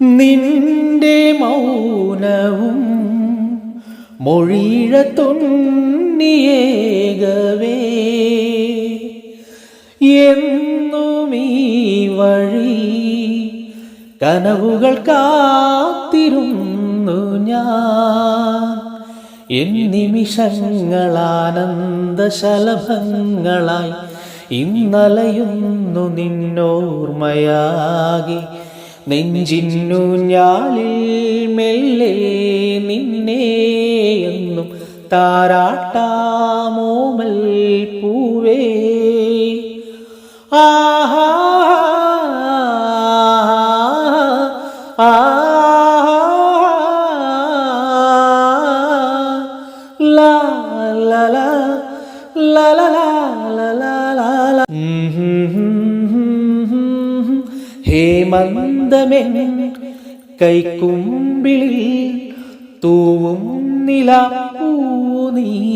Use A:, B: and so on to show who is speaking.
A: നിന്റെ മൗനവും മൊഴിഴ തുന്നിയേകവേ. എന്നും ഈ വഴി കനവുകൾ കാത്തിരുന്നു ഞാൻ. എൻ നിമിഷങ്ങളാനന്ദശലഭങ്ങളായി ഇന്നലയുന്നു നിന്നോർമ്മയാകെ. നെഞ്ചിന്നു ഞാലിൽ മെല്ലെ നിന്നെ എന്നും താരാട്ടാമോമൽ പൂവേ ആഹാ ലാ ലാ ലാ ലാ ലാ ലാ ലാ ലാ ലാ ഹേമന്തമേ കൈക്കുമ്പിളിൽ തൂവും നില പൂനീ